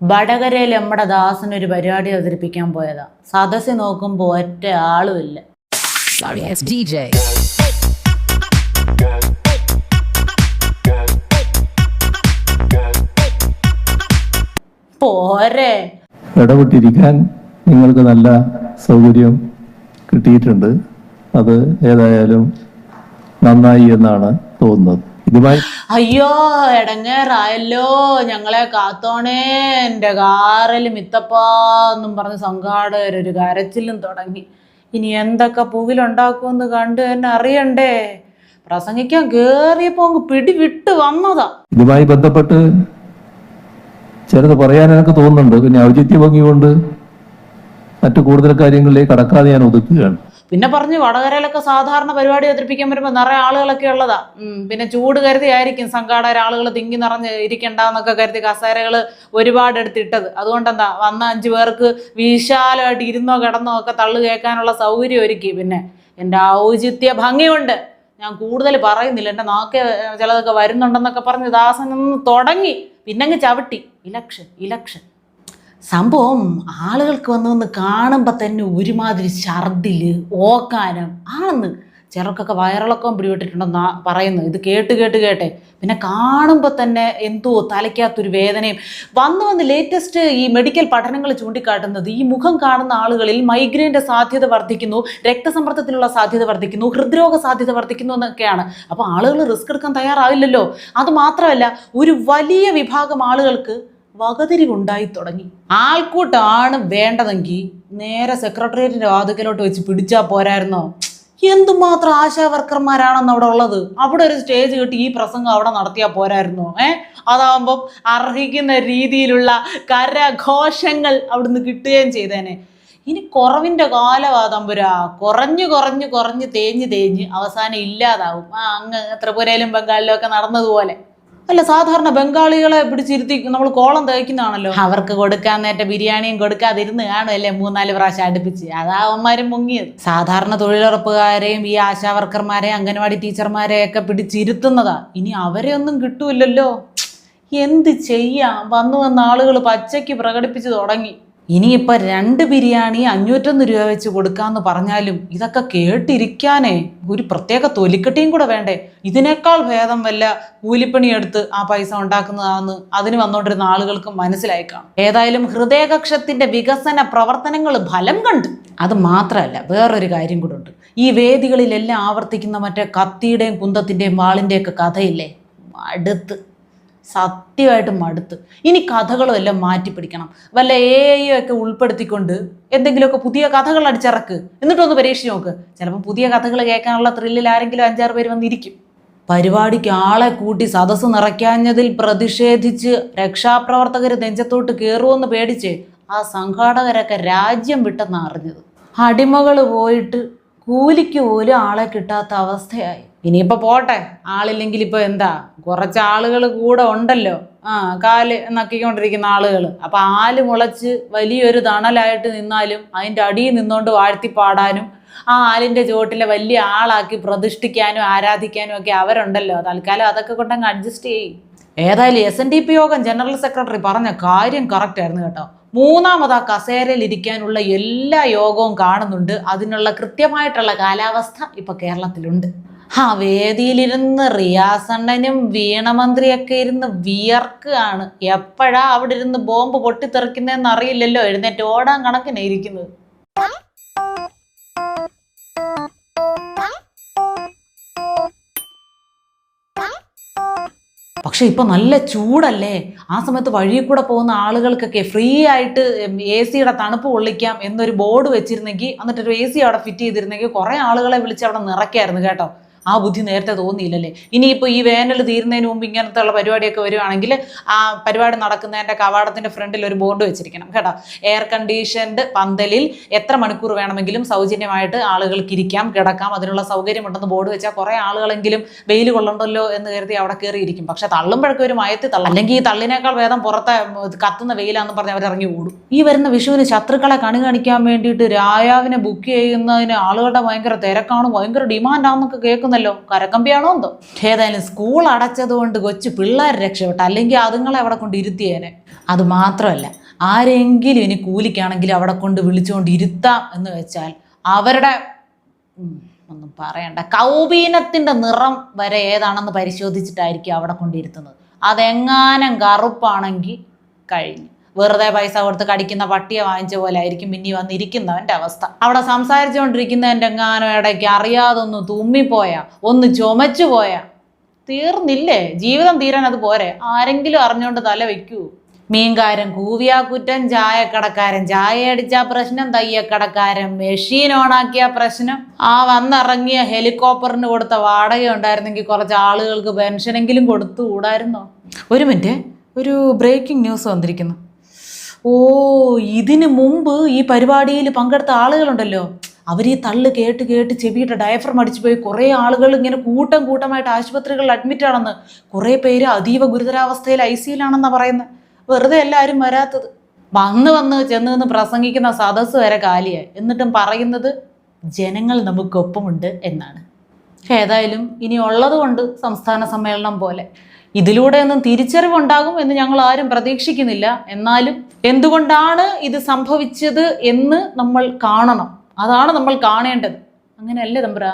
വടകരയിൽ നമ്മുടെ ദാസനൊരു ഒരു പരിപാടി അവതരിപ്പിക്കാൻ പോയതാ. സദസ്സിൽ നോക്കുമ്പോൾ ഒറ്റ ആളുമില്ല. പോരെ. ഇടപെട്ടിരിക്കാൻ നിങ്ങൾക്ക് നല്ല സൗകര്യം കിട്ടിയിട്ടുണ്ട്. അത് ഏതായാലും നന്നായി എന്നാണ് തോന്നുന്നത്. ഇതുമായി? അയ്യോ എടങ്ങേറായല്ലോ ഞങ്ങളെ കാത്തോണേ എന്റെ കാറിൽ മിത്തപ്പാന്നും പറഞ്ഞ് സംഘാടകരൊരു കരച്ചിലും തുടങ്ങി. ഇനി എന്തൊക്കെ പുകിലുണ്ടാക്കുമെന്ന് കണ്ട് തന്നെ അറിയണ്ടേ. പ്രസംഗിക്കാൻ കേറിയപ്പോ അങ്ങ് പിടി വിട്ട് വന്നതാ. ഇതുമായി ബന്ധപ്പെട്ട് ചിലത് പറയാൻ എനിക്ക് തോന്നുന്നുണ്ട്. പിന്നെ ഔചിത്യ ഭംഗി കൊണ്ട് മറ്റു കൂടുതൽ കാര്യങ്ങളിലേക്ക് കടക്കാതെ ഞാൻ ഒതുക്കുകയാണ്. പിന്നെ പറഞ്ഞു വടകരയിലൊക്കെ സാധാരണ പരിപാടി അവതരിപ്പിക്കാൻ വരുമ്പോൾ നിറയെ ആളുകളൊക്കെ ഉള്ളതാ. പിന്നെ ചൂട് കരുതി ആയിരിക്കും സംഘാടകർ ആളുകൾ തിങ്ങി നിറഞ്ഞ് ഇരിക്കണ്ടെന്നൊക്കെ കരുതി കസേരകൾ ഒരുപാട് എടുത്തിട്ടത്. അതുകൊണ്ടെന്താ വന്ന അഞ്ചു പേർക്ക് വിശാലമായിട്ട് ഇരുന്നോ കിടന്നോ ഒക്കെ തള്ളു കേൾക്കാനുള്ള സൗകര്യം ഒരുക്കി. പിന്നെ എന്റെ ഔചിത്യ ഭംഗിയുണ്ട്. ഞാൻ കൂടുതൽ പറയുന്നില്ല. എന്റെ നാക്ക് ചിലതൊക്കെ വരുന്നുണ്ടെന്നൊക്കെ പറഞ്ഞ് ദാസൻ നിന്ന് തുടങ്ങി. പിന്നങ്ങ് ചവിട്ടി. Election election. സംഭവം ആളുകൾക്ക് വന്ന് വന്ന് കാണുമ്പോൾ തന്നെ ഒരുമാതിരി ഛർദിൽ ഓക്കാനം ആണെന്ന് ചിലർക്കൊക്കെ വയറിളക്കം പിടിപെട്ടിട്ടുണ്ടെന്നാ പറയുന്നു. ഇത് കേട്ട് കേട്ട് കേട്ടെ. പിന്നെ കാണുമ്പോൾ തന്നെ എന്തോ തലയ്ക്കകത്തൊരു വേദനയും. വന്ന് വന്ന് ലേറ്റസ്റ്റ് ഈ മെഡിക്കൽ പഠനങ്ങൾ ചൂണ്ടിക്കാട്ടുന്നത് ഈ മുഖം കാണുന്ന ആളുകളിൽ മൈഗ്രെയിന്റെ സാധ്യത വർദ്ധിക്കുന്നു രക്തസമ്മർദ്ദത്തിനുള്ള സാധ്യത വർദ്ധിക്കുന്നു ഹൃദ്രോഗ സാധ്യത വർദ്ധിക്കുന്നു എന്നൊക്കെയാണ്. അപ്പോൾ ആളുകൾ റിസ്ക് എടുക്കാൻ തയ്യാറാവില്ലല്ലോ. അത് മാത്രമല്ല ഒരു വലിയ വിഭാഗം ആളുകൾക്ക് വകതിരിവുണ്ടായി തുടങ്ങി ആൾക്കൂട്ടാണ് വേണ്ടതെങ്കിൽ നേരെ സെക്രട്ടേറിയറ്റിന്റെ വാതിക്കലോട്ട് വെച്ച് പിടിച്ചാ പോരായിരുന്നോ? എന്തുമാത്രം ആശാ വർക്കർമാരാണെന്ന് അവിടെ ഉള്ളത്? അവിടെ ഒരു സ്റ്റേജ് കിട്ടി ഈ പ്രസംഗം അവിടെ നടത്തിയാൽ പോരായിരുന്നു? ഏ? അതാവുമ്പം അർഹിക്കുന്ന രീതിയിലുള്ള കരഘോഷങ്ങൾ അവിടുന്ന് കിട്ടുകയും ചെയ്തേനെ. ഇനി കുറവിന്റെ കാലവാതമ്പുരാ കുറഞ്ഞു കുറഞ്ഞു കുറഞ്ഞ് തേഞ്ഞ് തേഞ്ഞ് അവസാനം ഇല്ലാതാവും. ആ അങ്ങ് ത്രിപുരയിലും ബംഗാളിലും ഒക്കെ നടന്നതുപോലെ. അല്ല സാധാരണ ബംഗാളികളെ പിടിച്ചിരുത്തി നമ്മൾ കോളം തേക്കുന്നതാണല്ലോ. അവർക്ക് കൊടുക്കാൻ നേറ്റ ബിരിയാണിയും കൊടുക്കാതിരുന്ന് കാണും കാണുമല്ലേ മൂന്നാൽ പ്രാവശ്യം അടുപ്പിച്ച്. അതാ അവന്മാരും മുങ്ങിയത്. സാധാരണ തൊഴിലുറപ്പുകാരെയും ഈ ആശാവർക്കർമാരെയും അംഗനവാടി ടീച്ചർമാരെയും ഒക്കെ പിടിച്ചിരുത്തുന്നതാ. ഇനി അവരെ ഒന്നും കിട്ടൂലല്ലോ എന്ത് ചെയ്യാം? വന്നു വന്ന ആളുകൾ പച്ചയ്ക്ക് പ്രകടിപ്പിച്ചു തുടങ്ങി. ഇനിയിപ്പോൾ രണ്ട് ബിരിയാണി അഞ്ഞൂറ്റൊന്ന് രൂപ വെച്ച് കൊടുക്കാമെന്ന് പറഞ്ഞാലും ഇതൊക്കെ കേട്ടിരിക്കാനേ. ഒരു പ്രത്യേക തൊലിക്കട്ടിയും കൂടെ വേണ്ടേ. ഇതിനേക്കാൾ ഭേദം വല്ല കൂലിപ്പണിയെടുത്ത് ആ പൈസ ഉണ്ടാക്കുന്നതാണെന്ന് അതിന് വന്നുകൊണ്ടിരുന്ന ആളുകൾക്ക് മനസ്സിലായി കാണും. ഏതായാലും ഹൃദയകക്ഷത്തിന്റെ വികസന പ്രവർത്തനങ്ങൾ ഫലം കണ്ടു. അത് മാത്രമല്ല വേറൊരു കാര്യം കൂടെ ഉണ്ട്. ഈ വേദികളിലെല്ലാം ആവർത്തിക്കുന്ന മറ്റേ കത്തിയുടെയും കുന്തത്തിന്റെയും വാളിന്റെയൊക്കെ കഥയില്ലേ? അടുത്ത്. സത്യമായിട്ട് മടുത്ത്. ഇനി കഥകളും എല്ലാം മാറ്റി പിടിക്കണം. വല്ല എ ഒക്കെ ഉൾപ്പെടുത്തിക്കൊണ്ട് എന്തെങ്കിലുമൊക്കെ പുതിയ കഥകൾ അടിച്ചിറക്ക്. എന്നിട്ടൊന്ന് പരീക്ഷിച്ച് നോക്ക്. ചിലപ്പോൾ പുതിയ കഥകൾ കേൾക്കാനുള്ള ത്രില്ലിൽ ആരെങ്കിലും അഞ്ചാറ് പേര് വന്നിരിക്കും. പരിപാടിക്ക് ആളെ കൂട്ടി സദസ്സ് നിറയ്ക്കാഞ്ഞതിൽ പ്രതിഷേധിച്ച് രക്ഷാപ്രവർത്തകർ നെഞ്ചത്തോട്ട് കയറുമെന്ന് പേടിച്ച് ആ സംഘാടകരൊക്കെ രാജ്യം വിട്ടെന്ന് അറിഞ്ഞത് അടിമകൾ പോയിട്ട് കൂലിക്ക് പോലും ആളെ കിട്ടാത്ത അവസ്ഥയായി. ഇനിയിപ്പോൾ പോട്ടെ. ആളില്ലെങ്കിൽ ഇപ്പോൾ എന്താ? കുറച്ച് ആളുകൾ കൂടെ ഉണ്ടല്ലോ. ആ കാൽ നക്കിക്കൊണ്ടിരിക്കുന്ന ആളുകൾ അപ്പോൾ ആൽ മുളച്ച് വലിയൊരു തണലായിട്ട് നിന്നാലും അതിന്റെ അടിയിൽ നിന്നുകൊണ്ട് വാഴ്ത്തി പാടാനും ആ ആലിന്റെ ചുവട്ടിലെ വലിയ ആളാക്കി പ്രതിഷ്ഠിക്കാനും ആരാധിക്കാനും ഒക്കെ അവരുണ്ടല്ലോ. തൽക്കാലം അതൊക്കെ കൊണ്ടങ്ങ് അഡ്ജസ്റ്റ് ചെയ്യും. ഏതായാലും എസ് എൻ ഡി പി യോഗം ജനറൽ സെക്രട്ടറി പറഞ്ഞ കാര്യം കറക്റ്റ് ആയിരുന്നു കേട്ടോ. മൂന്നാമത് ആ കസേരയിൽ ഇരിക്കാനുള്ള എല്ലാ യോഗവും കാണുന്നുണ്ട്. അതിനുള്ള കൃത്യമായിട്ടുള്ള കാലാവസ്ഥ ഇപ്പൊ കേരളത്തിലുണ്ട്. ആ വേദിയിലിരുന്ന് റിയാസണ്ണനും വീണമന്ത്രിയൊക്കെ ഇരുന്ന് വിയർക്കുകയാണ്. എപ്പോഴാ അവിടെ ഇരുന്ന് ബോംബ് പൊട്ടിത്തെറിക്കുന്നതെന്ന് അറിയില്ലല്ലോ എഴുന്നേറ്റ് ഓടാൻ കണക്കിനെ ഇരിക്കുന്നത്. പക്ഷെ ഇപ്പൊ നല്ല ചൂടല്ലേ? ആ സമയത്ത് വഴിയിൽ കൂടെ പോകുന്ന ആളുകൾക്കൊക്കെ ഫ്രീ ആയിട്ട് എ സിയുടെ തണുപ്പ് കൊള്ളിക്കാം എന്നൊരു ബോർഡ് വെച്ചിരുന്നെങ്കിൽ എന്നിട്ടൊരു എ സി അവിടെ ഫിറ്റ് ചെയ്തിരുന്നെങ്കിൽ കുറെ ആളുകളെ വിളിച്ച് അവിടെ നിറയ്ക്കായിരുന്നു കേട്ടോ. ആ ബുദ്ധി നേരത്തെ തോന്നിയില്ലല്ലേ? ഇനിയിപ്പോൾ ഈ വേനൽ തീരുന്നതിന് മുമ്പ് ഇങ്ങനത്തെ ഉള്ള പരിപാടിയൊക്കെ വരുവാണെങ്കിൽ ആ പരിപാടി നടക്കുന്നതിന്റെ കവാടത്തിന്റെ ഫ്രണ്ടിൽ ഒരു ബോർഡ് വെച്ചിരിക്കണം കേട്ടോ. എയർ കണ്ടീഷൻഡ് പന്തലിൽ എത്ര മണിക്കൂർ വേണമെങ്കിലും സൗജന്യമായിട്ട് ആളുകൾക്ക് ഇരിക്കാം കിടക്കാം അതിനുള്ള സൗകര്യമുണ്ടെന്ന് ബോർഡ് വെച്ചാൽ കുറേ ആളുകളെങ്കിലും വെയിൽ കൊള്ളണ്ടല്ലോ എന്ന് കരുതി അവിടെ കയറിയിരിക്കും. പക്ഷെ തള്ളുമ്പോഴൊക്കെ ഒരു മയത്തി തള്ളും അല്ലെങ്കിൽ ഈ തള്ളിനേക്കാൾ വേദം പുറത്തെ കത്തുന്ന വെയിലാണെന്ന് പറഞ്ഞ് അവരിറങ്ങി ഓടും. ഈ വരുന്ന വിഷുവിന് ശത്രുക്കളെ കണി കാണിക്കാൻ വേണ്ടിയിട്ട് രായാവിനെ ബുക്ക് ചെയ്യുന്നതിന് ആളുകളുടെ ഭയങ്കര തിരക്കാണ് ഭയങ്കര ഡിമാൻഡാന്നൊക്കെ കേൾക്കുന്നല്ലോ കരക്കമ്പിയാണോ എന്തോ? ഏതായാലും സ്കൂൾ അടച്ചതുകൊണ്ട് കൊച്ചു പിള്ളേർ രക്ഷപ്പെട്ടു. അല്ലെങ്കിൽ അതുങ്ങളെ അവിടെ കൊണ്ട് ഇരുത്തിയേനെ. അത് മാത്രമല്ല ആരെങ്കിലും ഇനി കൂലിക്കാണെങ്കിൽ അവിടെ കൊണ്ട് വിളിച്ചുകൊണ്ട് ഇരുത്താം എന്ന് വെച്ചാൽ അവരുടെ ഒന്നും പറയണ്ട. കൗപീനത്തിന്റെ നിറം വരെ ഏതാണെന്ന് പരിശോധിച്ചിട്ടായിരിക്കും അവിടെ കൊണ്ടിരുത്തുന്നത് അതെങ്ങാനും കറുപ്പാണെങ്കിൽ കഴിഞ്ഞു. വെറുതെ പൈസ കൊടുത്ത് കടിക്കുന്ന പട്ടിയെ വാങ്ങിച്ച പോലെ ആയിരിക്കും മിന്നി വന്നിരിക്കുന്നവന്റെ അവസ്ഥ. അവിടെ സംസാരിച്ചുകൊണ്ടിരിക്കുന്നതിന്റെ എങ്ങാനും ഇടയ്ക്ക് അറിയാതെ ഒന്ന് തുമ്മിപ്പോയാ ഒന്ന് ചുമച്ചു പോയ തീർന്നില്ലേ? ജീവിതം തീരാൻ അത് പോരെ? ആരെങ്കിലും അറിഞ്ഞുകൊണ്ട് തല വെക്കൂ. മീൻകാരൻ കൂവിയാ കുറ്റം ചായക്കടക്കാരൻ ചായ അടിച്ച പ്രശ്നം തയ്യക്കടക്കാരൻ മെഷീൻ ഓണാക്കിയ പ്രശ്നം. ആ വന്നിറങ്ങിയ ഹെലികോപ്റ്ററിന് കൊടുത്ത വാടക ഉണ്ടായിരുന്നെങ്കിൽ കുറച്ച് ആളുകൾക്ക് പെൻഷനെങ്കിലും കൊടുത്തു കൂടായിരുന്നോ ഒരു മിനിറ്റ് ഒരു ബ്രേക്കിംഗ് ന്യൂസ് വന്നിരിക്കുന്നു. ഓ ഇതിനു മുമ്പ് ഈ പരിപാടിയിൽ പങ്കെടുത്ത ആളുകളുണ്ടല്ലോ. അവർ ഈ തള്ള് കേട്ട് കേട്ട് ചെവിയുടെ ഡയഫ്രം അടിച്ചു പോയി കുറേ ആളുകൾ ഇങ്ങനെ കൂട്ടം കൂട്ടമായിട്ട് ആശുപത്രികളിൽ അഡ്മിറ്റ് ആണെന്ന്. കുറേ പേര് അതീവ ഗുരുതരാവസ്ഥയിൽ ഐ സിയിലാണെന്നാണ് പറയുന്നത് വെറുതെ എല്ലാവരും വരാത്തത്. വന്ന് വന്ന് ചെന്ന് നിന്ന് പ്രസംഗിക്കുന്ന സദസ്സ് വരെ കാലിയായി. എന്നിട്ടും പറയുന്നത് ജനങ്ങൾ നമുക്കൊപ്പമുണ്ട് എന്നാണ്. ഏതായാലും ഇനി ഉള്ളതുകൊണ്ട് സംസ്ഥാന സമ്മേളനം പോലെ. ഇതിലൂടെയൊന്നും തിരിച്ചറിവുണ്ടാകും എന്ന് ഞങ്ങൾ ആരും പ്രതീക്ഷിക്കുന്നില്ല. എന്നാലും എന്തുകൊണ്ടാണ് ഇത് സംഭവിച്ചത് എന്ന് നമ്മൾ കാണണം. അതാണ് നമ്മൾ കാണേണ്ടത്. അങ്ങനെയല്ലേ തമ്പ്ര?